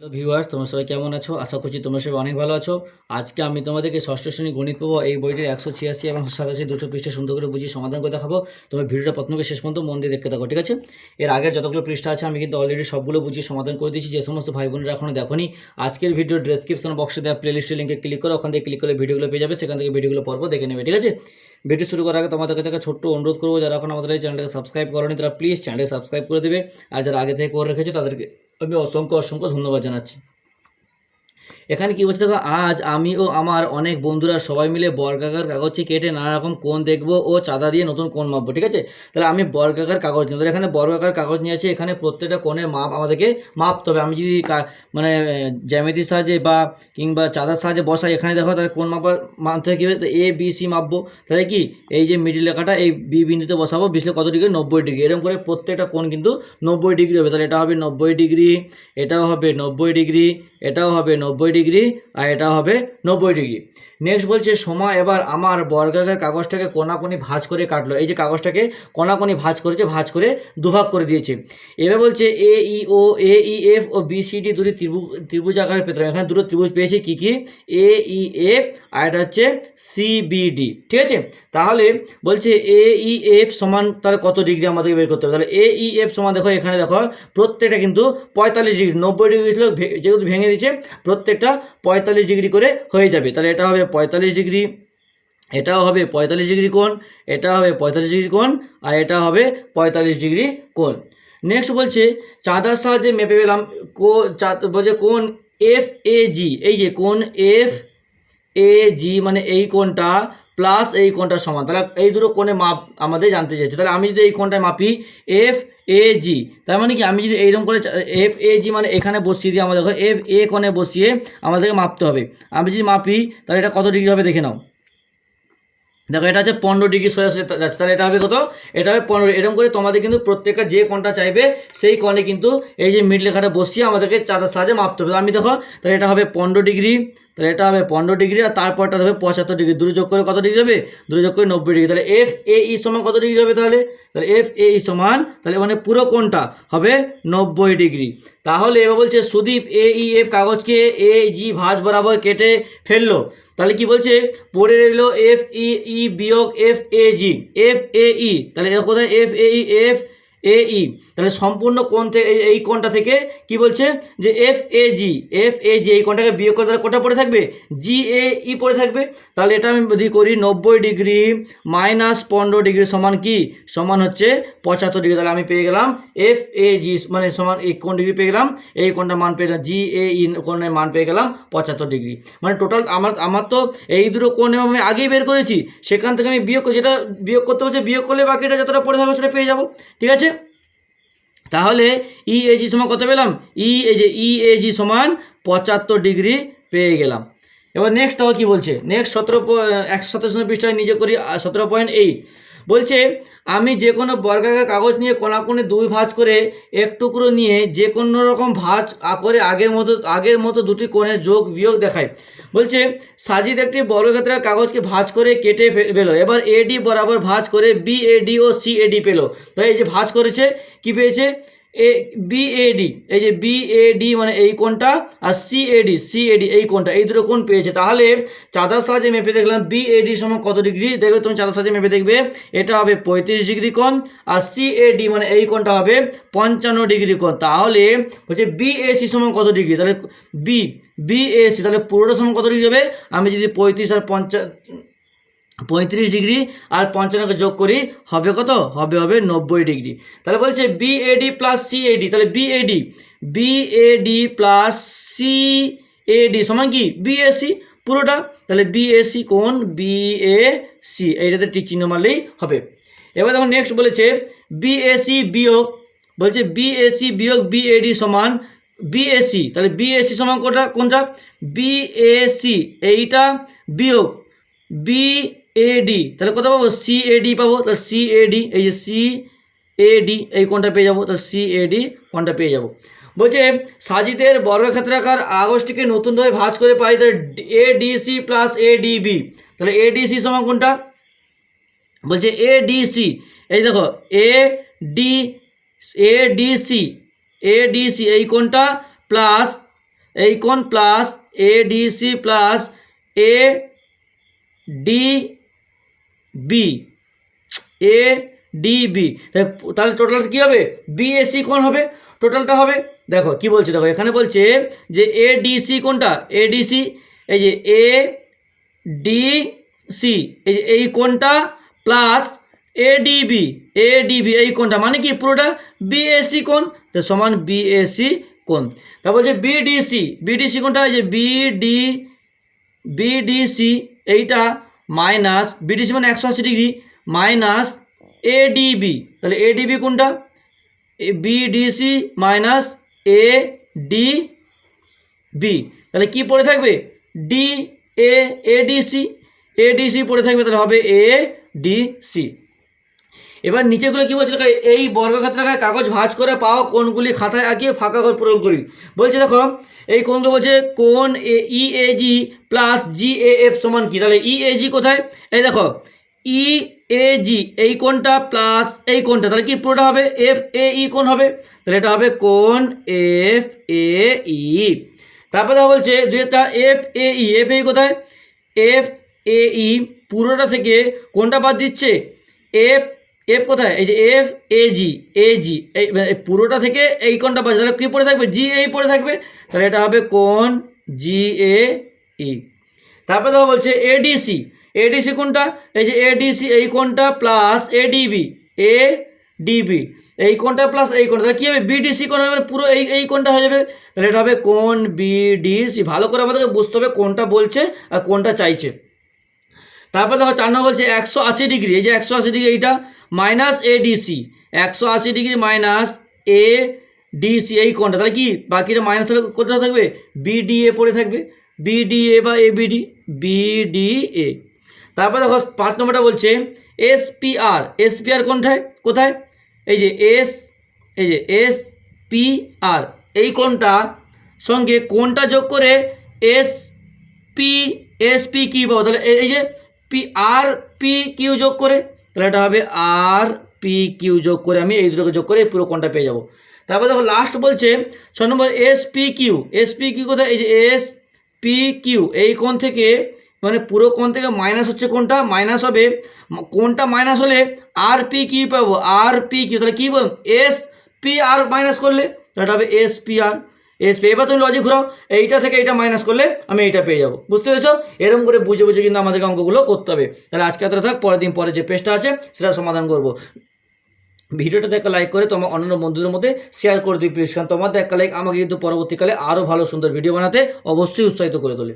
Hello viewers তোমরা সবাই কেমন আছো? আশা করছি তোমরা সবাই অনেক ভালো আছো। আজকে আমি তোমাদেরকে ষষ্ঠ শ্রেণি গণিত পাবো এই বইটির একশো ছিয়াশি এবং সাতাশি দুটো পৃষ্ঠা সুন্দর করে বুঝিয়ে সমাধান করে দেখাবো। তোমরা ভিডিওটা প্রথম থেকে শেষ পর্যন্ত মন দিয়ে দেখতে থাকো, ঠিক আছে? এর আগের যতগুলো পৃষ্ঠা আছে, আমি কিন্তু অলরেডি সবগুলো বুঝিয়ে সমাধান করে দিয়েছি। যে সমস্ত ভাই বোনেরা এখনও দেখোনি, আজকের ভিডিও ডেসক্রিপশন বক্সে দেওয়া প্লেলিস্টের লিঙ্কে ক্লিক করো ওখান থেকে ক্লিক করলে ভিডিওগুলো পেয়ে যাবে। সেখান থেকে ভিডিওগুলো পর্ব দেখে নেবে, ঠিক আছে? ভিডিও শুরু করার আগে তোমাদের কাছে ছোট্ট অনুরোধ করব। যারা এখন আমাদের এই চ্যানেলটাকে সাবস্ক্রাইব করোনি, তারা প্লিজ চ্যানেলটাকে সাবস্ক্রাইব করে দেবে। আর যারা আগে থেকে করে রেখেছো, তাদেরকে আমি অসংখ্য অসংখ্য ধন্যবাদ জানাচ্ছি। এখানে কি বলছে দেখো, আজ আমি ও আমার অনেক বন্ধুরা সবাই মিলে বর্গাকার কাগজে কেটে নানা রকম কোণ দেখব ও চাঁদা দিয়ে নতুন কোণ মাপবো, ঠিক আছে? তাহলে আমি বর্গাকার কাগজ নিই তাহলে এখানে বর্গাকার কাগজ নিয়ে আছে, এখানে প্রত্যেকটা কোণের মাপ আমাদেরকে মাপতে হবে। আমি যদি মানে জ্যামিতির সাহায্যে বা কিংবা চাঁদার সাহায্যে বসাই, এখানে দেখো তাহলে কোন মাপা মানতে কী হবে এ বি সি মাপবো। তাহলে কি? এই যে মিডিল লেখাটা, এই বি বিন্দুতে বসাবো বিশলে কত ডিগ্রি? নব্বই ডিগ্রি। এরকম করে প্রত্যেকটা কোণ কিন্তু নব্বই ডিগ্রি হবে। তাহলে এটা হবে নব্বই ডিগ্রি, এটাও হবে নব্বই ডিগ্রি, এটাও হবে নব্বই ডিগ্রি আর এটা হবে নব্বই ডিগ্রি। নেক্সট বলছে সময় এবার আমার বর্গাকার কাগজটাকে কোনাকুনি ভাঁজ করে কাটলো। এই যে কাগজটাকে কোনাকুনি ভাঁজ করেছে, ভাঁজ করে দুভাগ করে দিয়েছে। এবার বলছে A E O A E F O B C D দুটি ত্রিভুজ ত্রিভুজ আকারে পেতে হবে। এখানে দুটো ত্রিভুজ পেয়েছি কী কী? এ ই এফ আর এটা হচ্ছে সি বি ডি ঠিক আছে? তাহলে বলছে এ ই এফ সমান তাহলে কত ডিগ্রি আমাদেরকে বের করতে হবে? তাহলে এ ই এফ সমান দেখো, এখানে দেখো, প্রত্যেকটা কিন্তু পঁয়তাল্লিশ ডিগ্রি নব্বই ডিগ্রি ছিল যেহেতু ভেঙে দিয়েছে, প্রত্যেকটা পঁয়তাল্লিশ ডিগ্রি করে হয়ে যাবে। তাহলে এটা হবে পঁয়তাল্লিশ ডিগ্রি, এটাও হবে পঁয়তাল্লিশ ডিগ্রি কোণ এটা হবে পঁয়তাল্লিশ ডিগ্রি কোণ, আর এটা হবে পঁয়তাল্লিশ ডিগ্রি কোণ। নেক্সট বলছে, চাঁদার সাহায্যে মেপে পেলাম কো বলছে কোন এফ এ জি এই যে কোন এফ এ জি মানে এই কোণটা প্লাস এই কোণটা সমান। তাহলে এই দুটো কোণে মাপ আমাদের জানতে চাইছে। তাহলে আমি যদি এই কোণটায় মাপি এফ এ জি তার মানে কি? আমি যদি এইরকম করে এফ এ জি মানে এখানে বসিয়ে দিই আমাদের এফ এ কোণে বসিয়ে আমাদেরকে মাপতে হবে। আমি যদি মাপি, তাহলে এটা কত ডিগ্রি হবে দেখে নাও। দেখো, এটা হচ্ছে পনেরো ডিগ্রি সোজা যাচ্ছে তাহলে এটা হবে কত? এটা হবে পনেরো এরকম করে তোমাদের কিন্তু প্রত্যেকটা যে কোনটা চাইবে, সেই কোণে কিন্তু এই যে মিড লেখাটা বসিয়ে আমাদেরকে চাঁদার সাহায্যে মাপতে হবে। আমি দেখো, তাহলে এটা হবে পনেরো ডিগ্রি, তাহলে এটা হবে পনেরো ডিগ্রি, আর তারপরটা হবে পঁচাত্তর ডিগ্রি। দূরে যোগ করে কত ডিগ্রি হবে? দূরে যোগ করে নব্বই ডিগ্রি। তাহলে এফ এ ই সমান কত ডিগ্রি হবে তাহলে? তাহলে এফ এ ই সমান, তাহলে মানে পুরো কোনটা হবে নব্বই ডিগ্রি। তাহলে এবার বলছে সুদীপ এ ই এফ কাগজকে এ জি ভাঁজ বরাবর কেটে ফেলল। তাহলে কি বলছে? পড়ে রইল এফ ই ই বিয়োগ F A G F A E তাহলে কোথায়? F A E F A E তাহলে সম্পূর্ণ কোণ থেকে এই- কোণটা থেকে কি বলছে? যে এফ এ জি এফ এ জি এই কোণটাকে বিয়োগ করে তাহলে কোটা পড়ে থাকবে? জি এ ই পড়ে থাকবে। তাহলে এটা আমি যদি করি নব্বই ডিগ্রি মাইনাস পনেরো ডিগ্রি সমান কি? সমান হচ্ছে পঁচাত্তর ডিগ্রি। তাহলে আমি পেয়ে গেলাম এফ এ জি মানে সমান এই কোন ডিগ্রি পেয়ে গেলাম। এই কোণটা মান পেয়ে গেলাম জি এ ই কোণের মান পেয়ে গেলাম পঁচাত্তর ডিগ্রি। মানে টোটাল আমার আমার তো এই দুটো কোণ আমি আগেই বের করেছি। সেখান থেকে আমি বিয়োগ যেটা বিয়োগ করতে হচ্ছে বিয়োগ করলে বাকিটা যতটা পড়ে থাকবে সেটা পেয়ে যাব। ঠিক আছে? তাহলে ই এ জি সমান কত পেলাম? ই যে ই এ জি সমান পঁচাত্তর ডিগ্রি পেয়ে গেলাম। এবার নেক্সট আবার কী বলছে? নেক্সট সতেরো একশো সাতাশ পৃষ্ঠায় নিজে করি সতেরো পয়েন্ট এইট বলছে, আমি যে কোনো বর্গাকার কাগজ নিয়ে কোনাকুনি দুই ভাঁজ করে এক টুকরো নিয়ে যে কোনো রকম ভাঁজ করে আগের মতো আগের মতো দুটি কোণের যোগ বিয়োগ দেখায়। বলছে, সাজিদ একটি বর্গক্ষেত্রের কাগজকে ভাঁজ করে কেটে পেল। এবার এডি বরাবর ভাঁজ করে বিএডি ও সিএডি পেল। তাই এই যে ভাঁজ করেছে, কি পেয়েছে? এ বি এডি এই যে বি এডি মানে এই কোণটা আর সি এডি সি এডি এই কোণটা, এই দুটো কোণ পেয়েছে। তাহলে চাঁদার সাহায্যে মেপে দেখলাম বি এডি সমান কত ডিগ্রি? দেখবে তুমি চাঁদার সাহায্যে মেপে দেখবে, এটা হবে পঁয়ত্রিশ ডিগ্রি কোণ আর সি এডি মানে এই কোণটা হবে পঞ্চান্ন ডিগ্রি কোণ। তাহলে হচ্ছে বি এসি সমান কত ডিগ্রি? তাহলে বি বি এসি তাহলে পুরোটা সমান কত ডিগ্রি হবে? আমি যদি পঁয়ত্রিশ আর পঞ্চা পঁয়ত্রিশ ডিগ্রি আর পঞ্চান্নকে যোগ করি হবে কত হবে হবে নব্বই ডিগ্রি তাহলে বলছে B AD plus C AD তাহলে B AD B AD plus C AD সমান কি বিএসসি পুরোটা তাহলে বিএসসি কোন বি এ সি এইটাতে টিক চিহ্ন মারলেই হবে এবার দেখো নেক্সট বলেছে বিএসসি বিয়োগ বলছে বিএসসি বিয়োগ বিএডি সমান বিএসসি তাহলে বিএসসি সমান কোনটা কোনটা বিএসসি এইটা বিয়োগ বি এডি তাহলে কত পাবো সি এডি পাবো তাহলে সি এডি এই যে সি এডি এই কোনটা পেয়ে যাব তাহলে সি এডি কোনটা পেয়ে যাব বলছে সাজিদের বর্গক্ষেত্রাকার আগস্টটিকে নতুনভাবে ভাঁজ করে পাই তাহলে A DC plus A DB তাহলে এ ডিসি সমান কোনটা বলছে এ ডিসি এই দেখো A D A DC A DC এই কোনটা প্লাস এই কোণ plus A D C plus A D B A D B তাহলে টোটাল কী হবে? বিএসি কোন হবে? টোটালটা হবে, দেখো, কি বলছে? দেখো, এখানে বলছে যে এ ডিসি কোনটা এ ডিসি এই যে এ ডি সি এই যে এই কোনটা plus A DB A DB এই কোনটা মানে কি? পুরোটা বিএসি কোণ, তো সমান বিএসি কোন তা বলছে বিডিসি বিডিসি কোনটা এই যে বিডি বিডিসি এইটা মাইনাস বিডিসি মানে একশো আশি ডিগ্রি, মাইনাস এডিবি তাহলে এডিবি কোনটা? BDC minus A D B তাহলে কি পড়ে থাকবে? ডি এ এডিসি এডিসি পড়ে থাকবে, তাহলে হবে এ ডি সি এবার নিচেগুলো কি বলছে এই বর্গক্ষেত্রাকার কাগজ ভাঁজ করে পাওয়া কোনগুলি খাতায় আঁকিয়ে ফাঁকা ঘর পূরণ করি। বলছে দেখো, এই কোনগুলো বলছে কোন এ, ই, এ, জি প্লাস জি, এ, এফ সমান কি? তাহলে ই, এ, জি কোথায়? এই দেখো, ই, এ, জি এই কোনটা প্লাস এই কোনটা তাহলে কি পুরোটা হবে? এফ, এ, ই কোন হবে। তাহলে এটা হবে কোন এফ, এ, ই। তারপরে দেখো বলছে যেটা এফ, এ, ই, এফ, এ কোথায়? এফ, এ, ই পুরোটা থেকে কোনটা বাদ দিচ্ছে। এফ এফ কোথায়? এই যে এফ এ জি এ জি এই পুরোটা থেকে এই কোনটা বাদ তাহলে কী পড়ে থাকবে? জি এই পড়ে থাকবে। তাহলে এটা হবে কোন জি এ ই তারপরে দেখো বলছে এডিসি এডিসি কোনটা এই যে এডিসি এই কোনটা প্লাস এডিবি এ ডিবি এই কোনটা প্লাস এই কোনটা তাহলে কী হবে? বিডিসি কোন হবে মানে পুরো এই এই কোনটা হয়ে যাবে। তাহলে এটা হবে কোন বিডিসি ভালো করে আমাদেরকে বুঝতে হবে কোনটা বলছে আর কোনটা চাইছে। তারপর দেখো চার নম্বর বলছে একশো আশি ডিগ্রি। এই যে একশো আশি ডিগ্রি এইটা। মাইনাস এ ডিসি একশো আশি ডিগ্রি মাইনাস এ ডিসি এই কোনটা তাহলে কি? বাকিটা মাইনাস তাহলে কোথায় থাকবে? বিডিএ পড়ে থাকবে। বিডিএ বা এবিডি বিডিএ তারপর দেখো, পাঁচ নম্বরটা বলছে এসপিআর এসপিআর কোনটায় কোথায়? এই যে এস, এই যে এস পি আর। এই কোনটা সঙ্গে কোনটা যোগ করে S P S P Q পাবো। তাহলে এই যে পি, আর পি কিউ যোগ করে তাহলে এটা হবে আর পি কিউ যোগ করে আমি এই দুটোকে যোগ করে এই পুরো কোনটা পেয়ে যাব। তারপর দেখো লাস্ট বলছে, ছ নম্বর S P Q S P Q কোথায়? এই যে এস পি কিউ এই কোণ থেকে মানে পুরো কোণ থেকে মাইনাস হচ্ছে কোনটা মাইনাস হবে কোনটা মাইনাস হলে আর পি কিউ পাবো আর পি কিউ তাহলে কী বল এস পি আর মাইনাস করলে, তাহলে হবে এস পি আর এস এবার তুমি লজিক ঘুরাও। এইটা থেকে এইটা মাইনাস করলে আমি এইটা পেয়ে যাব। বুঝতে পেরেছ? এরকম করে বুঝে বুঝে কিন্তু আমাদেরকে অঙ্কগুলো করতে হবে। তাহলে আজকে এতটা থাক, পরের দিন পরে যে পেজটা আছে, সেটা সমাধান করব। ভিডিওটা দেখা লাইক করে তোমার অন্যান্য বন্ধুদের মধ্যে শেয়ার করে দিই প্লিজ কারণ তোমার দেখা লাইক আমাকে কিন্তু পরবর্তীকালে আরও ভালো সুন্দর ভিডিও বানাতে অবশ্যই উৎসাহিত করে তোলে।